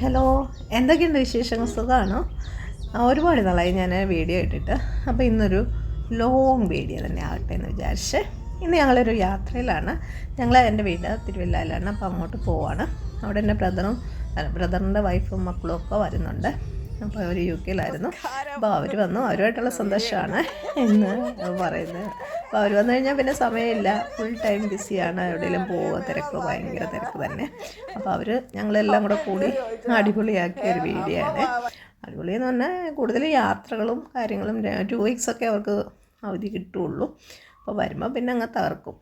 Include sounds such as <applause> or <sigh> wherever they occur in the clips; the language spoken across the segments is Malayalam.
ഹലോ എന്തൊക്കെയുണ്ട് വിശേഷങ്ങൾ? സുഖമാണോ ഒരുപാട് നാളായി ഞാൻ വീഡിയോ ഇട്ടിട്ട്. അപ്പോൾ ഇന്നൊരു ലോങ് വീഡിയോ തന്നെ ആകട്ടെ എന്ന് വിചാരിച്ച്. ഇന്ന് ഞങ്ങളൊരു യാത്രയിലാണ്. ഞങ്ങൾ എന്റെ വീട് തിരുവല്ലയിലാണ്. അപ്പോൾ അങ്ങോട്ട് പോവാണ്. അവിടെ എന്റെ ബ്രദറും ബ്രദറിന്റെ വൈഫും മക്കളും ഒക്കെ വരുന്നുണ്ട്. അപ്പോൾ അവർ യു കെയിലായിരുന്നു അപ്പോൾ അവർ വന്നു. അവരുമായിട്ടുള്ള സന്തോഷമാണ് എന്ന് പറയുന്നത്. അപ്പോൾ അവർ വന്നു കഴിഞ്ഞാൽ പിന്നെ സമയമില്ല. ഫുൾ ടൈം ബിസിയാണ് എവിടെയെങ്കിലും പോവുക തിരക്ക് ഭയങ്കര തിരക്ക് തന്നെ. അപ്പോൾ അവർ ഞങ്ങളെല്ലാം കൂടെ കൂടി അടിപൊളിയാക്കിയ ഒരു വീഡിയോ ആണ്. അടിപൊളി എന്ന് പറഞ്ഞാൽ കൂടുതൽ യാത്രകളും കാര്യങ്ങളും ടു വീക്സ് ഒക്കെ അവർക്ക് അവധി കിട്ടുള്ളൂ. അപ്പോൾ വരുമ്പോൾ പിന്നെ അങ്ങ് തകർക്കും.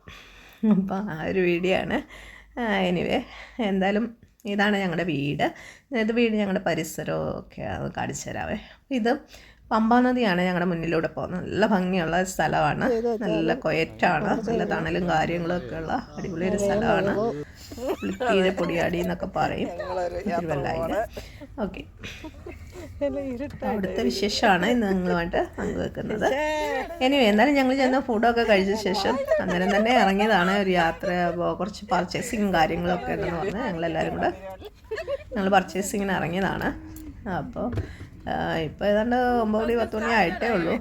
അപ്പോൾ ആ ഒരു വീഡിയോ ആണ്. എനിവേ എന്തായാലും ഇതാണ് ഞങ്ങളുടെ വീട്. ഇത് വീട് ഞങ്ങളുടെ പരിസരമൊക്കെ കാണിച്ചു തരാവേ. ഇത് പമ്പാ നദിയാണ് ഞങ്ങളുടെ മുന്നിലൂടെ പോകുന്നത്. നല്ല ഭംഗിയുള്ള സ്ഥലമാണ് നല്ല കൊയറ്റാണ്. നല്ല തണലും കാര്യങ്ങളും ഒക്കെ ഉള്ള അടിപൊളി ഒരു സ്ഥലമാണ് പുളിക്കീര പൊടിയാടി എന്നൊക്കെ പറയും. തിരുവല്ലായിൽ ഓക്കെ. അവിടുത്തെ വിശേഷമാണ് ഇന്ന് നിങ്ങളുമായിട്ട് പങ്കുവെക്കുന്നത്. എനിവേ എന്നാലും ഞങ്ങൾ ചെന്ന ഫുഡൊക്കെ കഴിച്ച ശേഷം അന്നേരം തന്നെ ഇറങ്ങിയതാണ് ഒരു യാത്ര അപ്പോൾ കുറച്ച് പർച്ചേസിങ് കാര്യങ്ങളൊക്കെ ഉണ്ടെന്ന് പറഞ്ഞ് ഞങ്ങളെല്ലാവരും കൂടെ ഞങ്ങൾ പർച്ചേസിങ്ങിന് ഇറങ്ങിയതാണ്. അപ്പോൾ ഇപ്പോൾ ഏതാണ്ട് ഒമ്പത് മണി പത്ത് മണി ആയിട്ടേ ഉള്ളൂ.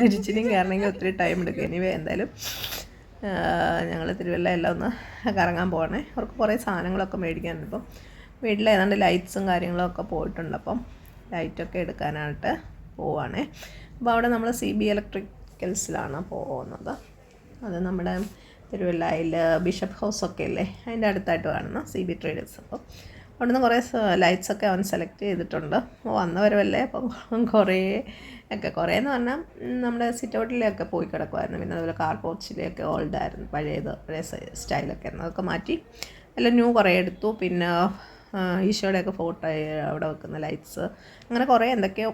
തിരിച്ചിനും കയറണമെങ്കിൽ ഒത്തിരി ടൈം എടുക്കും. എനിവേ എന്തായാലും ഞങ്ങൾ തിരുവല്ല എല്ലാം ഒന്ന് കറങ്ങാൻ പോകണേ. അവർക്ക് കുറേ സാധനങ്ങളൊക്കെ മേടിക്കാനുണ്ട്. ഇപ്പം വീട്ടിൽ ഏതാണ്ട് ലൈറ്റ്സും കാര്യങ്ങളൊക്കെ പോയിട്ടുണ്ട്. അപ്പം ലൈറ്റൊക്കെ എടുക്കാനായിട്ട് പോവാണേ. അപ്പോൾ അവിടെ നമ്മൾ സി ബി ഇലക്ട്രിക്കൽസിലാണ് പോകുന്നത്. അത് നമ്മുടെ തിരുവല്ലയിൽ ബിഷപ്പ് ഹൗസൊക്കെ അല്ലേ അതിന്റെ അടുത്തായിട്ട് കാണുന്ന സി ബി ട്രേഡേഴ്സ് അപ്പോൾ അവിടുന്ന് കുറേ ലൈറ്റ്സ് ഒക്കെ അവൻ സെലക്ട് ചെയ്തിട്ടുണ്ട്. വന്നവരുമല്ലേ അപ്പം കുറേ ഒക്കെ കുറേ എന്ന് പറഞ്ഞാൽ നമ്മുടെ സിറ്റ് ഔട്ടിലൊക്കെ പോയി കിടക്കുമായിരുന്നു പിന്നെ അതുപോലെ കാർ പോർച്ചിലൊക്കെ ഓൾഡായിരുന്നു പഴയത് പഴയ സ്റ്റൈലൊക്കെ ആയിരുന്നു. അതൊക്കെ മാറ്റി എല്ലാം ന്യൂ കുറേ എടുത്തു. പിന്നെ ഈശോയുടെയൊക്കെ ഫോട്ടോ അവിടെ വെക്കുന്ന ലൈറ്റ്സ് അങ്ങനെ കുറേ എന്തൊക്കെയോ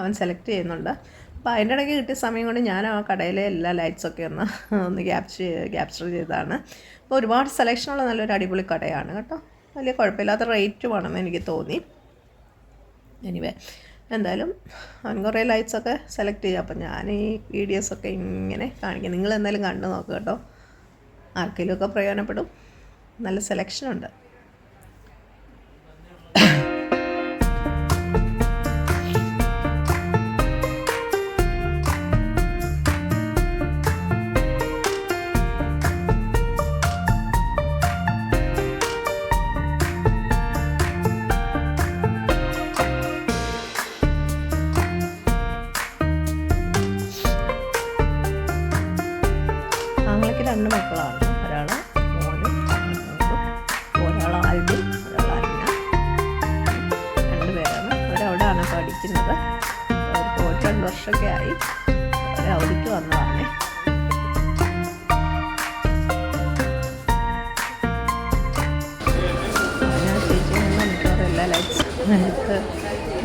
അവൻ സെലക്ട് ചെയ്യുന്നുണ്ട്. അപ്പോൾ അതിന്റെ ഇടയ്ക്ക് കിട്ടിയ സമയം കൊണ്ട് ഞാൻ ആ കടയിലെ എല്ലാ ലൈറ്റ്സൊക്കെ ഒന്ന് ഒന്ന് ക്യാപ്ചർ ക്യാപ്ചർ ചെയ്തതാണ്. അപ്പോൾ ഒരുപാട് സെലക്ഷനുള്ള നല്ലൊരു അടിപൊളി കടയാണ് കേട്ടോ. വലിയ കുഴപ്പമില്ലാത്ത റേറ്റുമാണെന്ന് എനിക്ക് തോന്നി. എനിവേ എന്തായാലും അവൻ കുറേ ലൈറ്റ്സൊക്കെ സെലക്ട് ചെയ്യുക അപ്പം ഞാൻ ഈ വീഡിയോസൊക്കെ ഇങ്ങനെ കാണിക്കാം. നിങ്ങൾ എന്തായാലും കണ്ടു നോക്കുക കേട്ടോ. ആർക്കെങ്കിലുമൊക്കെ പ്രയോജനപ്പെടും. നല്ല സെലക്ഷനുണ്ട്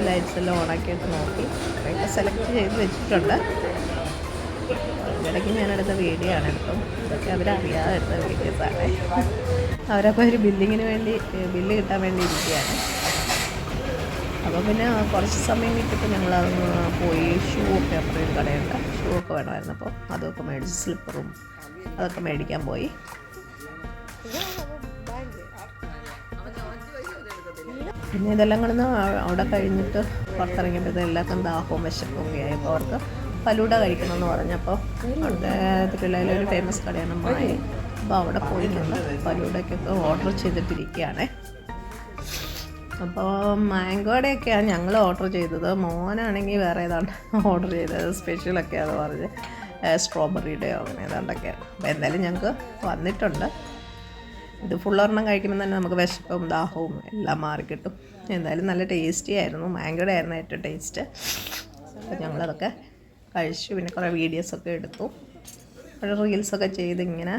ലൈറ്റ്സ് എല്ലാം ഓണാക്കിയിട്ട് നോക്കി. അതൊക്കെ സെലക്ട് ചെയ്ത് വെച്ചിട്ടുണ്ട്. ഇടയ്ക്ക് ഞാൻ എടുത്ത വീഡിയോ ആണ് ഇപ്പം ഇതൊക്കെ അവരറിയാതെ എടുത്ത ആണ്. അവരപ്പോൾ ഒരു ബില്ലിങ്ങിന് വേണ്ടി ബില്ല് കിട്ടാൻ വേണ്ടി ഇരിക്കുകയാണ്. അപ്പോൾ പിന്നെ കുറച്ച് സമയം കിട്ടിയപ്പോൾ ഞങ്ങൾ അതൊന്ന് പോയി ഷൂ ഒക്കെ അപ്പുറം കടയുണ്ട് ഷൂ ഒക്കെ വേണമായിരുന്നു അപ്പോൾ അതൊക്കെ മേടിച്ച് സ്ലിപ്പറും അതൊക്കെ മേടിക്കാൻ പോയി. പിന്നെ ഇതെല്ലാം കിടന്ന് അവിടെ കഴിഞ്ഞിട്ട് പുറത്തിറങ്ങിയപ്പോൾ എല്ലാവർക്കും ദാഹവും വിശപ്പും ഒക്കെ ആയപ്പോൾ അവർക്ക് ഫലൂഡ കഴിക്കണമെന്ന് പറഞ്ഞപ്പോൾ അവിടുത്തെ തിരുവല്ലയിലെ ഒരു ഫേമസ് കടയാണ് മായി. അപ്പോൾ അവിടെ പോയിട്ടുണ്ട് ഫലൂഡയ്ക്കൊക്കെ ഓർഡർ ചെയ്തിട്ടിരിക്കുകയാണ്. അപ്പോൾ മാംഗോയുടെയൊക്കെയാണ് ഞങ്ങൾ ഓർഡർ ചെയ്തത്. മോനാണെങ്കിൽ വേറെ ഏതാണ്ട് ഓർഡർ ചെയ്തത്? സ്പെഷ്യലൊക്കെയാണ് പറഞ്ഞ് സ്ട്രോബെറിയുടെയോ അങ്ങനെ ഏതാണ്ടൊക്കെ. അപ്പോൾ എന്തായാലും ഞങ്ങൾക്ക് വന്നിട്ടുണ്ട്. ഇത് ഫുള്ളൊരെണ്ണം കഴിക്കുമ്പോൾ തന്നെ നമുക്ക് വിശപ്പും ദാഹവും എല്ലാം മാറിക്കിട്ടും എന്തായാലും നല്ല ടേസ്റ്റി ആയിരുന്നു. മാംഗോയുടെ ആയിരുന്നു ഏറ്റവും ടേസ്റ്റ് അപ്പോൾ ഞങ്ങളതൊക്കെ കഴിച്ചു. പിന്നെ കുറേ വീഡിയോസൊക്കെ എടുത്തു. കുറേ റീൽസൊക്കെ ചെയ്ത് ഇങ്ങനെ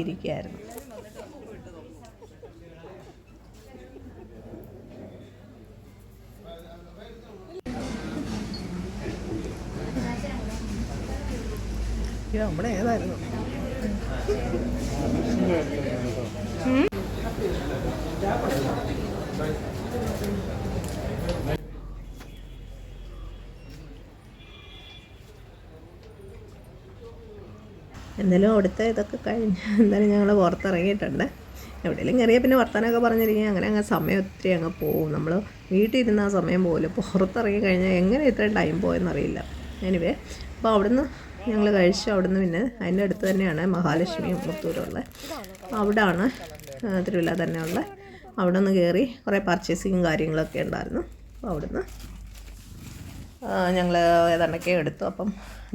ഇരിക്കുകയായിരുന്നു നമ്മുടെ ഏതായിരുന്നു? എന്തായാലും അവിടുത്തെ ഇതൊക്കെ കഴിഞ്ഞ് <laughs> എന്തായാലും ഞങ്ങൾ പുറത്തിറങ്ങിയിട്ടുണ്ട്. എവിടെയെങ്കിലും കയറിയാൽ പിന്നെ വർത്തമാനമൊക്കെ പറഞ്ഞിരിക്കുക അങ്ങനെ അങ്ങ് സമയം ഒത്തിരി അങ്ങ് പോവും നമ്മൾ വീട്ടിലിരുന്ന ആ സമയം പോലും പുറത്തിറങ്ങി കഴിഞ്ഞാൽ എങ്ങനെ ഇത്രയും ടൈം പോയെന്നറിയില്ല. എനിവേ അപ്പോൾ അവിടുന്ന് ഞങ്ങൾ കഴിച്ചു അവിടുന്ന് പിന്നെ അതിന്റെ അടുത്ത് തന്നെയാണ് മഹാലക്ഷ്മി മുത്തൂരുള്ളത്. അവിടാണ് തിരുവല്ല തന്നെയുള്ള. അവിടെ നിന്ന് കയറി കുറേ പർച്ചേസിങ്ങും കാര്യങ്ങളൊക്കെ ഉണ്ടായിരുന്നു. അപ്പോൾ അവിടുന്ന് ഞങ്ങൾ ഏതാണ്ടൊക്കെ എടുത്തു. അപ്പം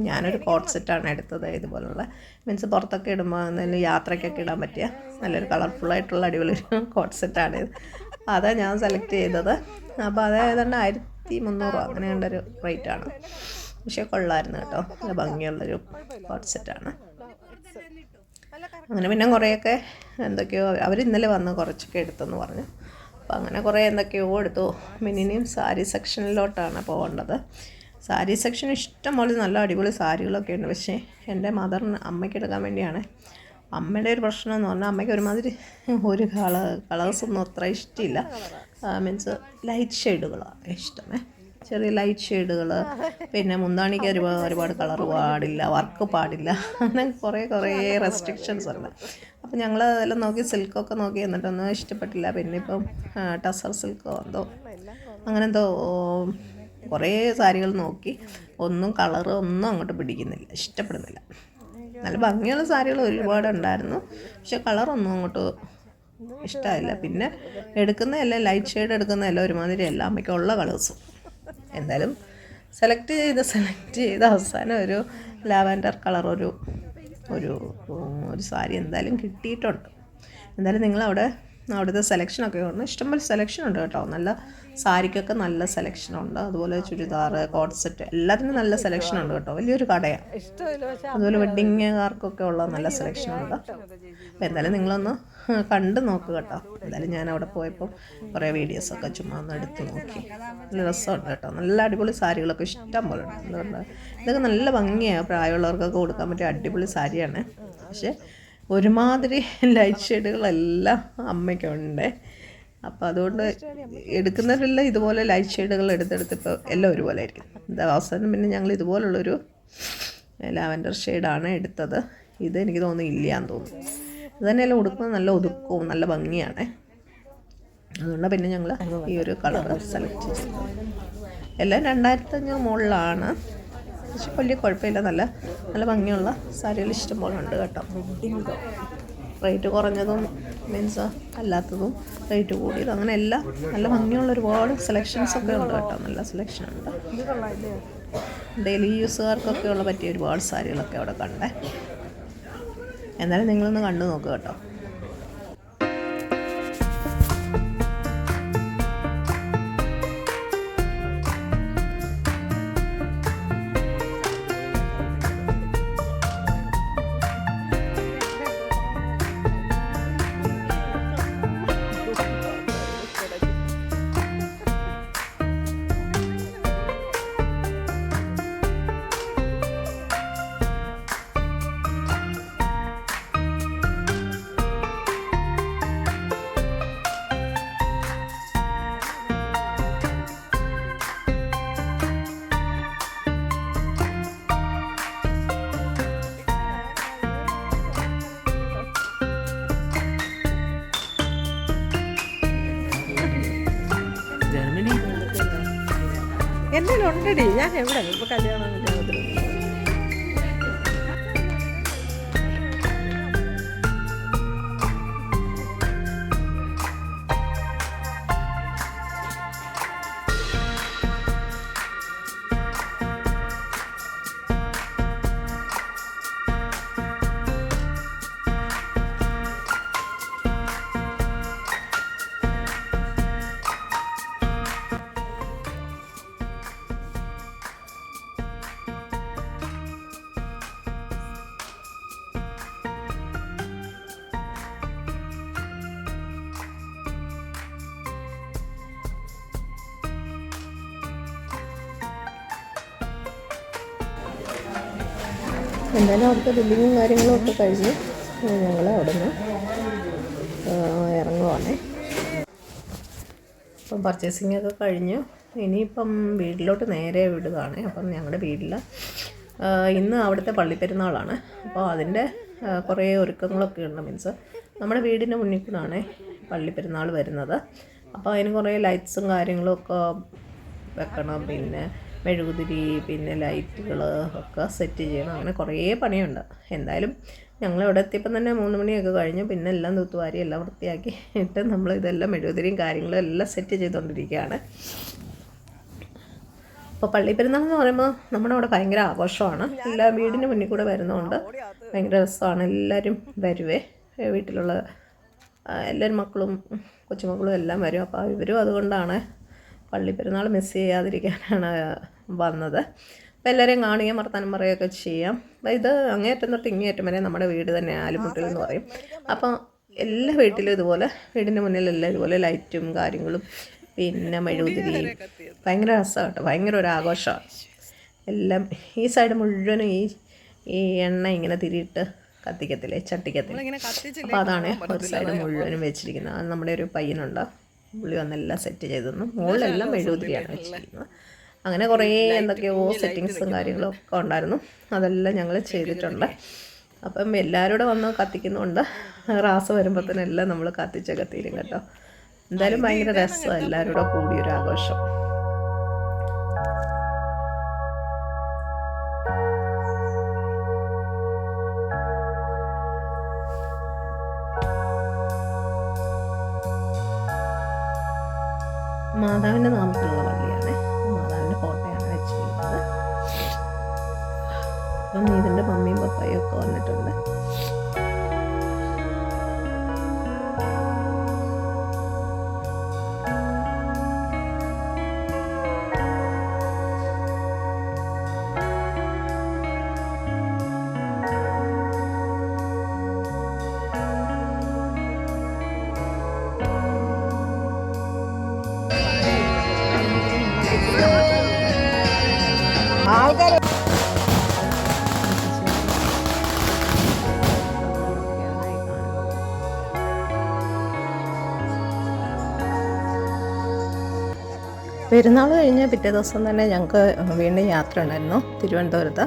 ഞാനൊരു കോട്ട് സെറ്റാണ് എടുത്തത്. ഇതുപോലുള്ള മീൻസ് പുറത്തൊക്കെ ഇടുമ്പോൾ എന്തെങ്കിലും യാത്രയ്ക്കൊക്കെ ഇടാൻ പറ്റിയ നല്ലൊരു കളർഫുള്ളായിട്ടുള്ള അടിപൊളി ഒരു കോട്ട് സെറ്റാണ് ഇത്. അതാണ് ഞാൻ സെലക്ട് ചെയ്തത്. അപ്പോൾ അത് ഏതാണ്ട് ആയിരത്തി മുന്നൂറോ അങ്ങനെ കണ്ടൊരു റേറ്റാണ് പക്ഷേ കൊള്ളായിരുന്നു കേട്ടോ. നല്ല ഭംഗിയുള്ളൊരു കോട്ട് സെറ്റാണ്. അങ്ങനെ പിന്നെ കുറേയൊക്കെ എന്തൊക്കെയോ അവർ ഇന്നലെ വന്ന് കുറച്ചൊക്കെ എടുത്തെന്ന് പറഞ്ഞു. അങ്ങനെ കുറേ എന്തൊക്കെയോ എടുത്തു. പിന്നെ ഇനിയും സാരി സെക്ഷനിലോട്ടാണ് പോകേണ്ടത്. സാരി സെക്ഷൻ ഇഷ്ടംപോലെ നല്ല അടിപൊളി സാരികളൊക്കെ ഉണ്ട്. പക്ഷേ എന്റെ മദറിന് അമ്മയ്ക്ക് എടുക്കാൻ വേണ്ടിയാണ്. അമ്മയുടെ ഒരു പ്രശ്നം എന്ന് പറഞ്ഞാൽ അമ്മയ്ക്ക് ഒരുമാതിരി ഒരു കളർ കളേഴ്സൊന്നും അത്ര ഇഷ്ടമില്ല മീൻസ് ലൈറ്റ് ഷെയ്ഡുകളാണ് ഇഷ്ടമേ. ചെറിയ ലൈറ്റ് ഷെയ്ഡുകൾ പിന്നെ മുന്താണിക്ക് ഒരുപാട് ഒരുപാട് കളർ പാടില്ല വർക്ക് പാടില്ല. അങ്ങനെ കുറേ കുറേ റെസ്ട്രിക്ഷൻസ് ഉണ്ട്. അപ്പോൾ ഞങ്ങൾ അതെല്ലാം നോക്കി സിൽക്കൊക്കെ നോക്കി എന്നിട്ടൊന്നും ഇഷ്ടപ്പെട്ടില്ല. പിന്നെ ഇപ്പം ടസർ സിൽക്കോ എന്തോ. അങ്ങനെ എന്തോ കുറേ സാരികൾ നോക്കി. ഒന്നും കളർ ഒന്നും അങ്ങോട്ട് പിടിക്കുന്നില്ല ഇഷ്ടപ്പെടുന്നില്ല. നല്ല ഭംഗിയുള്ള സാരികൾ ഒരുപാട് ഉണ്ടായിരുന്നു. പക്ഷെ കളറൊന്നും അങ്ങോട്ട് ഇഷ്ടമായില്ല പിന്നെ എടുക്കുന്നതെല്ലാം ലൈറ്റ് ഷെയ്ഡ് എടുക്കുന്നതെല്ലാം ഒരുമാതിരി എല്ലാം ഉള്ള കളേഴ്സും എന്തായാലും സെലക്ട് ചെയ്ത് സെലക്ട് ചെയ്ത് അവസാനം ഒരു ലാവൻഡർ കളർ ഒരു ഒരു ഒരു സാരി എന്തായാലും കിട്ടിയിട്ടുണ്ട്. എന്തായാലും നിങ്ങൾ അവിടെ അവിടുത്തെ സെലക്ഷനൊക്കെ ഉണ്ട് ഇഷ്ടംപോലെ സെലക്ഷൻ ഉണ്ട് കേട്ടോ. നല്ല സാരിക്കൊക്കെ നല്ല സെലക്ഷൻ ഉണ്ട്. അതുപോലെ ചുരിദാർ കോട്ട് സെറ്റ് എല്ലാത്തിനും നല്ല സെലക്ഷൻ ഉണ്ട് കേട്ടോ. വലിയൊരു കടയാണ്. അതുപോലെ വെഡ്ഡിങ്ങുകാർക്കൊക്കെ ഉള്ള നല്ല സെലക്ഷൻ ഉണ്ട്. അപ്പോൾ എന്തായാലും നിങ്ങളൊന്ന് കണ്ട് നോക്കുക കേട്ടോ. എന്തായാലും ഞാൻ അവിടെ പോയപ്പോൾ കുറേ വീഡിയോസൊക്കെ ചുമ്മാ ഒന്ന് എടുത്ത് നോക്കി. നല്ല രസമുണ്ട് കേട്ടോ. നല്ല അടിപൊളി സാരികളൊക്കെ ഇഷ്ടം പോലെ ഉണ്ട്. എന്തുകൊണ്ട്? ഇതൊക്കെ നല്ല ഭംഗിയാണ് പ്രായമുള്ളവർക്കൊക്കെ കൊടുക്കാൻ പറ്റിയ അടിപൊളി സാരിയാണ്. പക്ഷേ ഒരുമാതിരി ലൈറ്റ് ഷെയ്ഡുകളെല്ലാം അമ്മയ്ക്കുണ്ട്. അപ്പോൾ അതുകൊണ്ട് എടുക്കുന്നവരെല്ലാം ഇതുപോലെ ലൈറ്റ് ഷെയ്ഡുകൾ എടുത്തെടുത്ത് ഇപ്പോൾ എല്ലാം ഒരുപോലെ ആയിരിക്കും. എന്താ അവസാനം പിന്നെ ഞങ്ങൾ ഇതുപോലുള്ളൊരു ലാവൻഡർ ഷെയ്ഡാണ് എടുത്തത്. ഇത് എനിക്ക് തോന്നുന്നു ഇല്ലയെന്ന് തോന്നുന്നു. ഇത് തന്നെയല്ല ഉടുക്കുന്നത് നല്ല ഒതുക്കവും നല്ല ഭംഗിയാണ്. അതുകൊണ്ട് പിന്നെ ഞങ്ങൾ ഈ ഒരു കളർ സെലക്ട് ചെയ്തത്. എല്ലാം രണ്ടായിരത്തഞ്ഞൂറ് മുകളിലാണ്. പക്ഷെ വലിയ കുഴപ്പമില്ല. നല്ല നല്ല ഭംഗിയുള്ള സാരികൾ ഇഷ്ടംപോലെ ഉണ്ട് കേട്ടോ. റേറ്റ് കുറഞ്ഞതും മീൻസ് അല്ലാത്തതും റേറ്റ് കൂടിയതും. അങ്ങനെ എല്ലാം നല്ല ഭംഗിയുള്ള ഒരുപാട് സെലക്ഷൻസ് ഒക്കെ ഉണ്ട് കേട്ടോ. നല്ല സെലക്ഷൻ ഉണ്ട്. ഡെയിലി യൂസുകാർക്കൊക്കെ ഉള്ള പറ്റിയ ഒരുപാട് സാരികളൊക്കെ അവിടെ കണ്ടേ. എന്നാലും നിങ്ങളൊന്ന് കണ്ടു നോക്കുക കേട്ടോ. എന്റെ ഞാൻ എവിടെ ഇപ്പൊ കല്യാണം എന്തായാലും അവിടുത്തെ ബില്ലിങ്ങും കാര്യങ്ങളും ഒക്കെ കഴിഞ്ഞ് ഞങ്ങൾ അവിടെ നിന്ന് ഇറങ്ങുവാണേ. അപ്പം പർച്ചേസിംഗ് ഒക്കെ കഴിഞ്ഞു ഇനിയിപ്പം വീട്ടിലോട്ട് നേരെ വിടുകയാണ്. അപ്പം ഞങ്ങളുടെ വീട്ടിൽ ഇന്ന് അവിടുത്തെ പള്ളിപ്പെരുന്നാളാണ്. അപ്പോൾ അതിന്റെ കുറേ ഒരുക്കങ്ങളൊക്കെ ഉണ്ട് മീൻസ്. നമ്മുടെ വീടിന്റെ മുന്നിൽ കൂടാണ് പള്ളി പെരുന്നാൾ വരുന്നത്. അപ്പോൾ അതിന് കുറേ ലൈറ്റ്സും കാര്യങ്ങളും ഒക്കെ വെക്കണം. പിന്നെ മെഴുകുതിരി പിന്നെ ലൈറ്റുകൾ ഒക്കെ സെറ്റ് ചെയ്യണം. അങ്ങനെ കുറേ പണിയുണ്ട്. എന്തായാലും ഞങ്ങൾ ഇവിടെ എത്തിയപ്പം തന്നെ മൂന്ന് മണിയൊക്കെ കഴിഞ്ഞു. പിന്നെ എല്ലാം തൂത്തുവാരി എല്ലാം വൃത്തിയാക്കി ഇട്ട് നമ്മൾ ഇതെല്ലാം മെഴുകുതിരിയും കാര്യങ്ങളും എല്ലാം സെറ്റ് ചെയ്തുകൊണ്ടിരിക്കുകയാണ്. അപ്പോൾ പള്ളി പെരുന്നാൾ എന്ന് പറയുമ്പോൾ നമ്മുടെ അവിടെ ഭയങ്കര ആഘോഷമാണ്. എല്ലാ വീടിന് മുന്നിൽ കൂടെ വരുന്നതുകൊണ്ട് ഭയങ്കര രസമാണ്. എല്ലാവരും വരുവേ. വീട്ടിലുള്ള എല്ലാവരും മക്കളും കൊച്ചുമക്കളും എല്ലാം വരും. അപ്പോൾ ഇവരും അതുകൊണ്ടാണ് പള്ളി പെരുന്നാൾ മിസ് ചെയ്യാതിരിക്കാനാണ് വന്നത്. അപ്പോൾ എല്ലാവരെയും കാണുകയും വർത്താനം പറയുകയൊക്കെ ചെയ്യാം. ഇത് അങ്ങേയറ്റം തൊട്ട് ഇങ്ങേയറ്റം വരെ നമ്മുടെ വീട് തന്നെ ആലുമുട്ടിൽ എന്ന് പറയും. അപ്പോൾ എല്ലാ വീട്ടിലും ഇതുപോലെ വീടിന്റെ മുന്നിലെല്ലാം ഇതുപോലെ ലൈറ്റും കാര്യങ്ങളും പിന്നെ മെഴുകുതിരി. ഭയങ്കര രസമാണ് കേട്ടോ. ഭയങ്കര ഒരു ആഘോഷമാണ്. എല്ലാം ഈ സൈഡ് മുഴുവനും ഈ ഈ എണ്ണ ഇങ്ങനെ തിരിയിട്ട് കത്തിക്കത്തില്ലേ ചട്ടിക്കത്തില്ലേ. അപ്പോൾ അതാണ് ഒരു സൈഡ് മുഴുവനും വെച്ചിരിക്കുന്നത്. അത് നമ്മുടെ ഒരു പയ്യനുണ്ട്. പുള്ളി വന്നെല്ലാം സെറ്റ് ചെയ്തു തന്നു. മുകളിലെല്ലാം മെഴുകുതിരിയാണ് വെച്ചിരിക്കുന്നത്. അങ്ങനെ കുറേ എന്തൊക്കെയോ സെറ്റിങ്സും കാര്യങ്ങളും ഒക്കെ ഉണ്ടായിരുന്നു. അതെല്ലാം ഞങ്ങൾ ചെയ്തിട്ടുണ്ട്. അപ്പം എല്ലാവരും കൂടെ വന്ന് കത്തിക്കുന്നുണ്ട്. റാസ് എല്ലാം നമ്മൾ കത്തിച്ചൊക്കെ തീരും കേട്ടോ. എന്തായാലും ഭയങ്കര രസമാണ് എല്ലാവരും കൂടെ കൂടിയൊരു ആഘോഷം. മാതാവിന്റെ നാമത്തിലുള്ള അപ്പം ഇതിന്റെ പെരുന്നാൾ കഴിഞ്ഞ പിറ്റേ ദിവസം തന്നെ ഞങ്ങൾക്ക് വീണ്ടും യാത്ര ഉണ്ടായിരുന്നു തിരുവനന്തപുരത്ത്.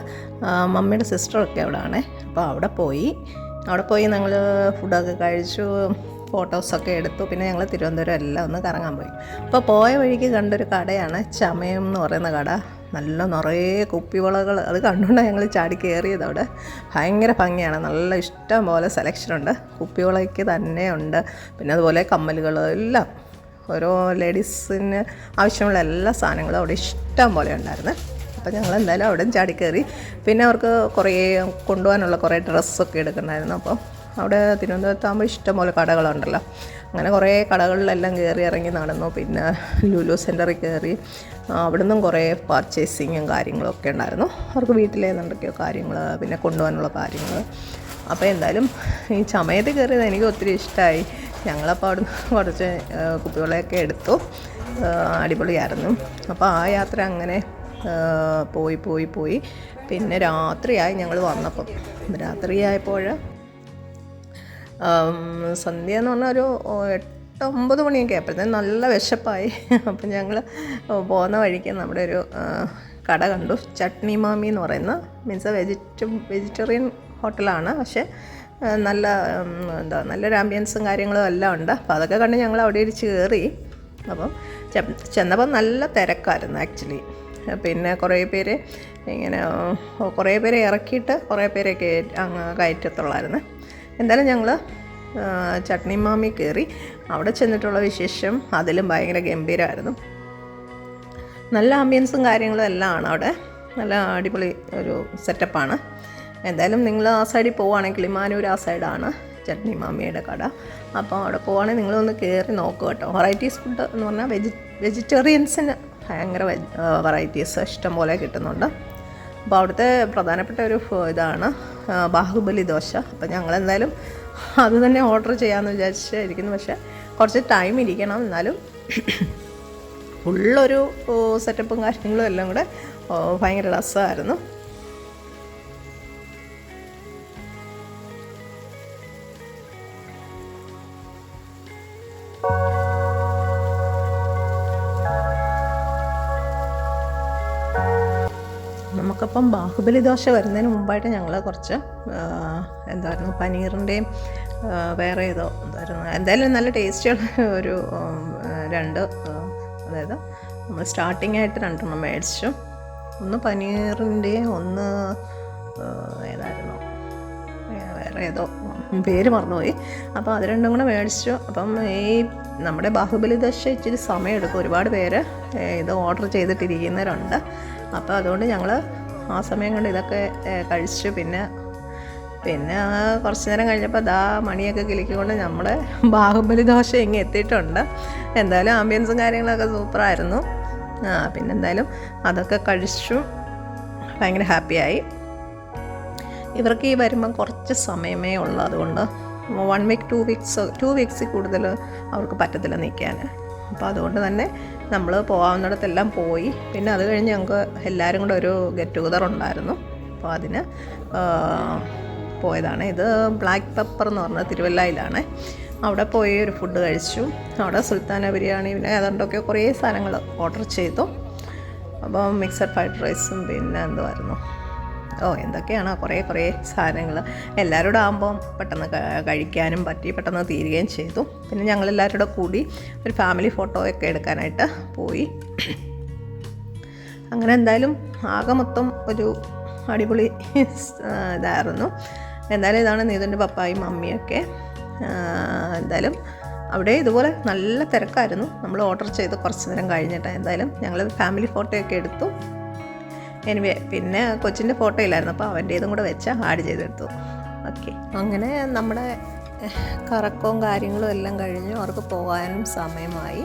മമ്മിയുടെ സിസ്റ്ററൊക്കെ അവിടെ ആണേ അപ്പോൾ അവിടെ പോയി. അവിടെ പോയി ഞങ്ങൾ ഫുഡൊക്കെ കഴിച്ചു ഫോട്ടോസൊക്കെ എടുത്തു. പിന്നെ ഞങ്ങൾ തിരുവനന്തപുരം എല്ലാം ഒന്ന് കറങ്ങാൻ പോയി. അപ്പോൾ പോയ വഴിക്ക് കണ്ടൊരു കടയാണ് ചമയം എന്ന് പറയുന്ന കട. നല്ല നിറയെ കുപ്പിവളകൾ അത് കണ്ടുകൊണ്ട് ഞങ്ങൾ ചാടി കയറിയത് അവിടെ. ഭയങ്കര ഭംഗിയാണ്. നല്ല ഇഷ്ടം പോലെ സെലക്ഷനുണ്ട് കുപ്പിവളയ്ക്ക് തന്നെ ഉണ്ട്. പിന്നെ അതുപോലെ കമ്മലുകൾ എല്ലാം. ഓരോ ലേഡീസിന് ആവശ്യമുള്ള എല്ലാ സാധനങ്ങളും അവിടെ ഇഷ്ടം പോലെ ഉണ്ടായിരുന്നു. അപ്പോൾ ഞങ്ങൾ എന്തായാലും അവിടെ ചാടി കയറി. പിന്നെ അവർക്ക് കുറേ കൊണ്ടുപോകാനുള്ള കുറേ ഡ്രസ്സൊക്കെ എടുക്കണമായിരുന്നു. അപ്പോൾ അവിടെ തിരുവനന്തപുരത്താകുമ്പോൾ ഇഷ്ടംപോലെ കടകളുണ്ടല്ലോ. അങ്ങനെ കുറേ കടകളിലെല്ലാം കയറി ഇറങ്ങി നടന്നു. പിന്നെ ലുലു സെന്ററിൽ കയറി. അവിടെ അവിടുന്നും കുറേ പർച്ചേസിങ്ങും കാര്യങ്ങളൊക്കെ ഉണ്ടായിരുന്നു. അവർക്ക് വീട്ടിലെ എന്തൊക്കെയോ കാര്യങ്ങൾ പിന്നെ കൊണ്ടുപോകാനുള്ള കാര്യങ്ങൾ അപ്പോൾ എന്തായാലും ഈ ചമയത്ത് കയറിയത് എനിക്ക് ഒത്തിരി ഇഷ്ടമായി ഞങ്ങളപ്പോൾ അവിടുന്ന് കുറച്ച് കുപ്പികളെയൊക്കെ എടുത്തു. അടിപൊളിയായിരുന്നു. അപ്പോൾ ആ യാത്ര അങ്ങനെ പോയി പോയി പോയി. പിന്നെ രാത്രിയായി ഞങ്ങൾ വന്നപ്പം. രാത്രിയായപ്പോൾ സന്ധ്യ എന്ന് പറഞ്ഞാൽ ഒരു എട്ട് ഒമ്പത് മണിയൊക്കെ ആയപ്പോഴത്തേന് നല്ല വിശപ്പായി. അപ്പം ഞങ്ങൾ പോകുന്ന വഴിക്ക് നമ്മുടെ ഒരു കട കണ്ടു. ചട്നി മാമി എന്ന് പറയുന്ന മീൻസ് വെജിറ്റ വെജിറ്റേറിയൻ ഹോട്ടലാണ്. പക്ഷേ നല്ല എന്താ നല്ലൊരു ആംബിയൻസും കാര്യങ്ങളും എല്ലാം ഉണ്ട്. അപ്പോൾ അതൊക്കെ കണ്ട് ഞങ്ങൾ അവിടെ ഇടിച്ച് കയറി. അപ്പം ചെന്നപ്പം നല്ല തിരക്കായിരുന്നു ആക്ച്വലി പിന്നെ കുറേ പേര് ഇങ്ങനെ കുറേ പേരെ ഇറക്കിയിട്ട് കുറേ പേരെ കയറ്റി അങ്ങ് കയറ്റത്തുള്ളായിരുന്നു. എന്തായാലും ഞങ്ങൾ ചട്നി മാമി കയറി. അവിടെ ചെന്നിട്ടുള്ള വിശേഷം അതിലും ഭയങ്കര ഗംഭീരമായിരുന്നു നല്ല ആംബിയൻസും കാര്യങ്ങളും എല്ലാം ആണ് അവിടെ. നല്ല അടിപൊളി ഒരു സെറ്റപ്പാണ് എന്തായാലും നിങ്ങൾ ആ സൈഡിൽ പോവുകയാണെങ്കിൽ കിളിമാനൂർ ആ സൈഡാണ് ചട്നി മാമിയുടെ കട. അപ്പോൾ അവിടെ പോവുകയാണെങ്കിൽ നിങ്ങളൊന്ന് കയറി നോക്കുക കേട്ടോ. വെറൈറ്റീസ് ഫുഡ് എന്ന് പറഞ്ഞാൽ വെജി വെജിറ്റേറിയൻസിന് ഭയങ്കര വെറൈറ്റീസ് ഇഷ്ടം പോലെ കിട്ടുന്നുണ്ട്. അപ്പോൾ അവിടുത്തെ പ്രധാനപ്പെട്ട ഒരു ഇതാണ് ബാഹുബലി ദോശ. അപ്പോൾ ഞങ്ങൾ എന്തായാലും അത് തന്നെ ഓർഡർ ചെയ്യാമെന്ന് വിചാരിച്ചിരിക്കുന്നു. പക്ഷേ കുറച്ച് ടൈം ഇരിക്കണം. എന്നാലും ഫുള്ളൊരു സെറ്റപ്പും കാര്യങ്ങളും എല്ലാം കൂടെ ഭയങ്കര രസമായിരുന്നു. നമുക്കപ്പം ബാഹുബലി ദോശ വരുന്നതിന് മുമ്പായിട്ട് ഞങ്ങൾ കുറച്ച് എന്തായിരുന്നു പനീറിന്റെയും വേറെ ഏതോ എന്തായിരുന്നു എന്തായാലും നല്ല ടേസ്റ്റിയുള്ള ഒരു രണ്ട് അതായത് നമ്മൾ സ്റ്റാർട്ടിംഗ് ആയിട്ട് രണ്ടെണ്ണം മേടിച്ചു. ഒന്ന് പനീറിന്റെ ഒന്ന് ഏതായിരുന്നു വേറെ ഏതോ പേര് മറന്നുപോയി. അപ്പോൾ അത് രണ്ടും കൂടെ മേടിച്ചു. അപ്പം ഈ നമ്മുടെ ബാഹുബലി ദശ ഇച്ചിരി സമയമെടുക്കും. ഒരുപാട് പേര് ഇത് ഓർഡർ ചെയ്തിട്ടിരിക്കുന്നവരുണ്ട്. അപ്പോൾ അതുകൊണ്ട് ഞങ്ങൾ ആ സമയം കൊണ്ട് ഇതൊക്കെ കഴിച്ചു. പിന്നെ പിന്നെ കുറച്ച് നേരം കഴിഞ്ഞപ്പോൾ ദാ മണിയൊക്കെ കിളിക്കൊണ്ട് നമ്മുടെ ബാഹുബലി ദോശ ഇങ്ങ് എത്തിയിട്ടുണ്ട്. എന്തായാലും ആംബിയൻസും കാര്യങ്ങളൊക്കെ സൂപ്പറായിരുന്നു. ആ പിന്നെ എന്തായാലും അതൊക്കെ കഴിച്ചു. ഭയങ്കര ഹാപ്പിയായി. ഇവർക്ക് ഈ വരുമ്പം കുറച്ച് സമയമേ ഉള്ളൂ അതുകൊണ്ട്. One week two weeks two വീക്സിൽ കൂടുതൽ അവർക്ക് പറ്റത്തില്ല നിൽക്കാൻ. അപ്പോൾ അതുകൊണ്ട് തന്നെ നമ്മൾ പോകാവുന്നിടത്തെല്ലാം പോയി. പിന്നെ അത് കഴിഞ്ഞ് ഞങ്ങൾക്ക് എല്ലാവരും കൂടെ ഒരു ഗെറ്റ് ടുഗദർ ഉണ്ടായിരുന്നു. അപ്പോൾ അതിന് പോയതാണ്. ഇത് ബ്ലാക്ക് പെപ്പർ എന്ന് പറഞ്ഞ തിരുവല്ലയിലാണ്. അവിടെ പോയി ഒരു ഫുഡ് കഴിച്ചു. അവിടെ സുൽത്താന ബിരിയാണി പിന്നെ അതുകൊണ്ടൊക്കെ കുറേ സാധനങ്ങൾ ഓർഡർ ചെയ്തു. അപ്പം മിക്സഡ് ഫ്രൈഡ് റൈസും പിന്നെ എന്തുമായിരുന്നു ഓ എന്തൊക്കെയാണ് കുറേ കുറേ സാധനങ്ങൾ എല്ലാവരോടും ആകുമ്പം പെട്ടെന്ന് കഴിക്കാനും പറ്റി പെട്ടെന്ന് തീരുകയും ചെയ്തു. പിന്നെ ഞങ്ങളെല്ലാവരും കൂടെ ഒരു ഫാമിലി ഫോട്ടോയൊക്കെ എടുക്കാനായിട്ട് പോയി. അങ്ങനെ എന്തായാലും ആകെ മൊത്തം ഒരു അടിപൊളി ഇതായിരുന്നു. എന്തായാലും ഇതാണ് നീതുന്റെ പപ്പായും മമ്മിയൊക്കെ. എന്തായാലും അവിടെ ഇതുപോലെ നല്ല തിരക്കായിരുന്നു. നമ്മൾ ഓർഡർ ചെയ്ത് കുറച്ച് നേരം കഴിഞ്ഞിട്ട് എന്തായാലും ഞങ്ങൾ ഫാമിലി ഫോട്ടോയൊക്കെ എടുത്തു. എനിവേ പിന്നെ കൊച്ചിന്റെ ഫോട്ടോ ഇല്ലായിരുന്നു അപ്പോൾ അവന്റേതും കൂടെ വെച്ച് ആഡ് ചെയ്തെടുത്തു. ഓക്കെ അങ്ങനെ നമ്മുടെ കറക്കവും കാര്യങ്ങളും എല്ലാം കഴിഞ്ഞു അവർക്ക് പോകാനും സമയമായി.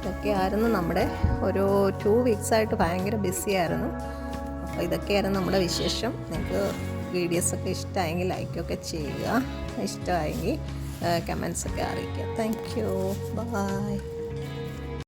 ഇതൊക്കെയായിരുന്നു നമ്മുടെ ഒരു ടു വീക്സായിട്ട് ഭയങ്കര ബിസി ആയിരുന്നു. അപ്പോൾ ഇതൊക്കെയായിരുന്നു നമ്മുടെ വിശേഷം. നിങ്ങൾക്ക് വീഡിയോസൊക്കെ ഇഷ്ടമായെങ്കിൽ ലൈക്കൊക്കെ ചെയ്യുക. ഇഷ്ടമായെങ്കിൽ കമൻസൊക്കെ അറിയിക്കുക. Thank you by